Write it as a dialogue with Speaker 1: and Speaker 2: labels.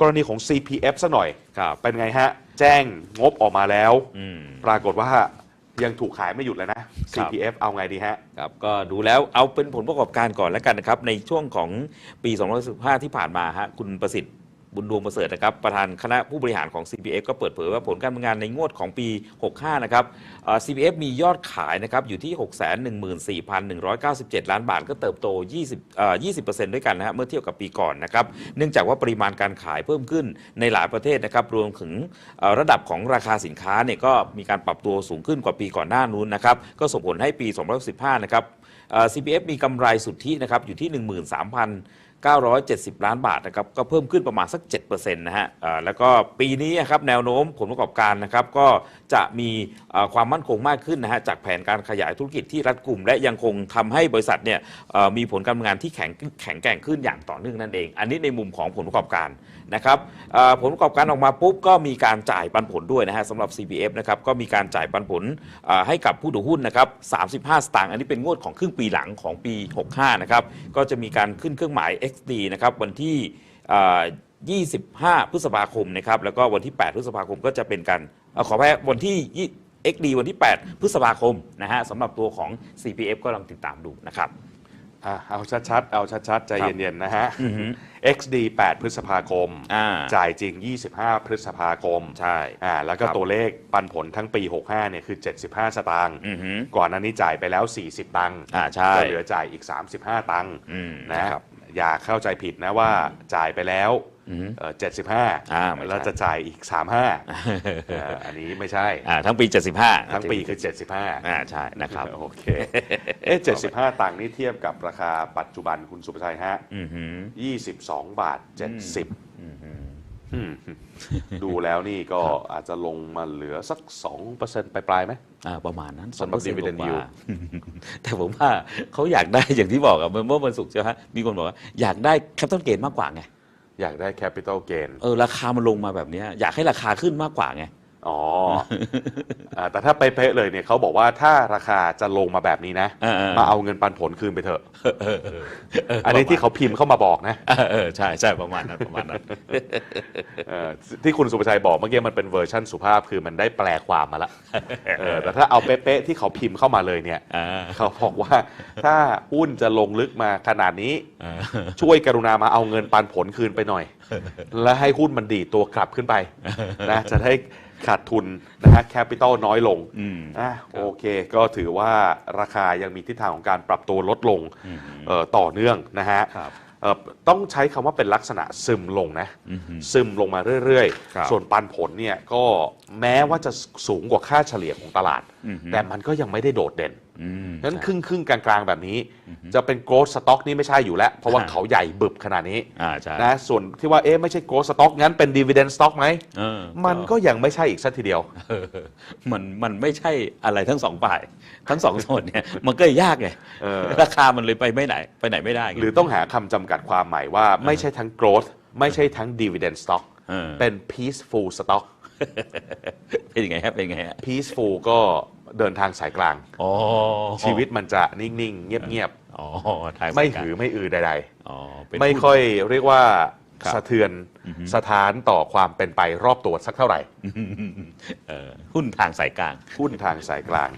Speaker 1: กรณีของ CPF ซะหน่อย
Speaker 2: ครับ
Speaker 1: เป็นไงฮะ แจ้งงบออกมาแล้ว
Speaker 2: อืม
Speaker 1: ปรากฏว่ายังถูกขายไม่หยุดเลยนะ
Speaker 2: ครับ
Speaker 1: CPF เอาไงดีฮะ
Speaker 2: ครับก็ดูแล้วเอาเป็นผลประกอบการก่อนแล้วกันนะครับ ในช่วงของปี 2015 ที่ผ่านมาฮะคุณประสิทธิ์ บุญดวงประเสริฐนะครับประธานคณะผู้บริหารของ CPF ก็เปิดเผยว่าผลการดำเนินงานในงวดของปี 65 นะครับเอ่อ CPF มียอดขายนะครับอยู่ที่ 614,197 ล้านบาท ก็เติบโต 20เอ่อ20%ด้วยกันนะฮะเมื่อเทียบกับปีก่อนนะครับเนื่องจากว่าปริมาณการขายเพิ่มขึ้นในหลายประเทศนะครับรวมถึงเอ่อระดับของราคาสินค้าเนี่ยก็มีการปรับตัวสูงขึ้นกว่าปีก่อนหน้านู้นนะครับก็ส่งผลให้ปี 2015 นะครับเอ่อ CPF มีกำไรสุทธินะครับอยู่ที่ 13,000 970 ล้านบาทนะครับก็เพิ่มขึ้นประมาณสัก7%นะฮะเอ่อแล้วก็ปีนี้ครับแนวโน้มผลประกอบการนะครับก็จะมีความมั่นคงมากขึ้นนะฮะจากแผนการขยายธุรกิจที่รัดกลุ่มและยังคงทำให้บริษัทเนี่ยมีผลการงานที่แข็งแข็งแกร่งขึ้นอย่างต่อเนื่องนั่นเอง อันนี้ในมุมของผลประกอบการนะครับผลประกอบการออกมาปุ๊บก็มีการจ่ายปันผลด้วยนะฮะสำหรับ CPF นะครับก็มีการจ่ายปันผลให้กับผู้ถือหุ้นนะครับ35 สตางค์อันนี้เป็นงวดของครึ่งปีหลังของปี 65นะครับก็จะมีการขึ้นเครื่องหมาย XD นะครับวันที่เอ่อ25 พฤษภาคมนะครับแล้วก็วันที่ 8 พฤษภาคมก็จะเป็นการเอ่อขอแพ้วันที่ XD วันที่ 8 พฤษภาคมนะฮะสำหรับตัวของ CPF ก็ลองติดตามดูนะครับ
Speaker 1: อะเอาชัดๆ เอาชัดๆ ใจ
Speaker 2: ครับ
Speaker 1: เย็นๆ นะฮะ
Speaker 2: อือฮึ
Speaker 1: XD 8 พฤษภาคม
Speaker 2: อ่า
Speaker 1: จ่ายจริง 25 พฤษภาคม
Speaker 2: ใช่
Speaker 1: อ่า แล้วก็
Speaker 2: ครับ
Speaker 1: ตัวเลขปันผลทั้งปี 65 เนี่ย คือ 75 สตางค์
Speaker 2: อือฮึ
Speaker 1: ก่อนหน้านี้จ่ายไปแล้ว 40 ตังค์
Speaker 2: อ่าใช่
Speaker 1: ก็เหลือจ่ายอีก 35 ตังค์
Speaker 2: อืม
Speaker 1: นะ
Speaker 2: นะครับ
Speaker 1: อย่าเข้าใจผิดนะว่าจ่ายไปแล้ว
Speaker 2: อือฮึ
Speaker 1: เอ่อ
Speaker 2: อ่าไม่
Speaker 1: 75
Speaker 2: ใช่
Speaker 1: แล้วจะจ่ายอีก35เอ่ออันนี้ไม่ใช่
Speaker 2: อ่าทั้งปี75
Speaker 1: ทั้งปีคือ75
Speaker 2: อ่าใช่นะครับ
Speaker 1: โอเคเอ๊ะ75ตังค์นี่เทียบกับราคาปัจจุบันคุณสุภชัยฮะ
Speaker 2: อือฮึ
Speaker 1: 22บาท70
Speaker 2: อือฮึ
Speaker 1: อืม ดูแล้วนี่ก็อาจจะลงมาเหลือสัก 2%ปลายๆไหม
Speaker 2: อ่าประมาณนั้น
Speaker 1: สำหรับ
Speaker 2: 2%
Speaker 1: dividend
Speaker 2: กว่า
Speaker 1: yield
Speaker 2: แต่ผมว่าเขาอยากได้อย่างที่บอกอะเมื่อวันศุกร์ใช่ไหมมีคนบอกว่า อยากได้แคปิตอลเกนมากกว่าไง
Speaker 1: อยากได้ capital gain
Speaker 2: เออ ราคามันลงมาแบบเนี้ยอยากให้ราคาขึ้นมากกว่าไง
Speaker 1: อ๋ออ่าแต่ถ้าเป๊ะๆเลยเนี่ยเขาบอกว่าถ้าราคาจะลงมาแบบนี้นะ
Speaker 2: เออเออ
Speaker 1: มาเอาเงินปันผลคืนไปเถอะ
Speaker 2: เออเออเอั
Speaker 1: นนี้ที่เขาพิมพ์เข้ามาบอกนะ
Speaker 2: เออเออใช่ใช่ประมาณนั้นประมาณนั้น
Speaker 1: เอ่อที่คุณสุภชัยบอกเมื่อกี้มันเป็นเวอร์ชั่นสุภาพคือมันได้แปลความมาละเออแต่ถ้าเอาเป๊ะๆที่เขาพิมพ์เข้ามาเลยเนี่ย
Speaker 2: อ่า
Speaker 1: เขาบอกว่าถ้าหุ้นจะลงลึกมาขนาดนี้
Speaker 2: อ่า
Speaker 1: ช่วยกรุณามาเอาเงินปันผลคืนไปหน่อย และให้หุ้นมันดีดตัวกลับขึ้นไปนะจะได้ ขาดทุนนะฮะแคปิตอลน้อยลง
Speaker 2: อืม
Speaker 1: อะโอเค ก็ถือว่าราคายังมีทิศทางของการปรับตัวลดลงเอ่อต่อเนื่องนะฮะ
Speaker 2: ครับ
Speaker 1: เอ่อต้องใช้คำว่าเป็นลักษณะซึมลงนะ
Speaker 2: อือฮึ
Speaker 1: ซึมลงมาเรื่อย
Speaker 2: ครับ
Speaker 1: ๆ ส่วนปันผลเนี่ยก็แม้ว่าจะสูงกว่าค่าเฉลี่ยของตลาด
Speaker 2: อือฮึ
Speaker 1: แต่มันก็ยังไม่ได้โดดเด่น
Speaker 2: อืม
Speaker 1: นั้น
Speaker 2: ใช่
Speaker 1: ครึ่งครึ่งๆกลางๆแบบนี้ จะเป็นโกลด์สต็อกนี่ไม่ใช่อยู่แล้ว เพราะว่า
Speaker 2: อ่า
Speaker 1: เขาใหญ่บึบขนาดนี้
Speaker 2: อ่าใช่
Speaker 1: นะส่วนที่ว่าเอ๊ะไม่ใช่โกลด์สต็อกงั้นเป็นดีเวเดนสต็อกไหม
Speaker 2: เออ
Speaker 1: มันก็ยังไม่ใช่อีกสักทีเดียว
Speaker 2: เออมันมันไม่ใช่อะไรทั้งสองฝ่าย ทั้งสองส่วนเนี่ยมันก็ยากไง
Speaker 1: เออ
Speaker 2: ราคามันเลยไปไม่ไหนไปไหนไม่ได้ไง
Speaker 1: หรือต้องหาคำจำกัดความใหม่ว่าไม่ใช่ทั้งโกลด์ไม่ใช่ทั้งดีเวเดนสต็อก
Speaker 2: เออ
Speaker 1: เป็น peaceful stock
Speaker 2: เป็นยังไงฮะเป็นยังไงฮะ
Speaker 1: peaceful ก็เดินทางสายกลาง
Speaker 2: อ๋อ
Speaker 1: ชีวิตมันจะนิ่งๆ เงียบ
Speaker 2: อ๋อทาง
Speaker 1: ๆ ไม่
Speaker 2: สายกลาง
Speaker 1: หือไม่อือใด
Speaker 2: อ๋อเป็น
Speaker 1: ๆ ไม่
Speaker 2: หุ้น
Speaker 1: ค่อยเรียกว่า
Speaker 2: ครับ
Speaker 1: สะเทือนสถานต่อความเป็นไปรอบตัวสักเท่าไหร่
Speaker 2: เออหุ้นทางสายกลาง
Speaker 1: หุ้นทางสายกลาง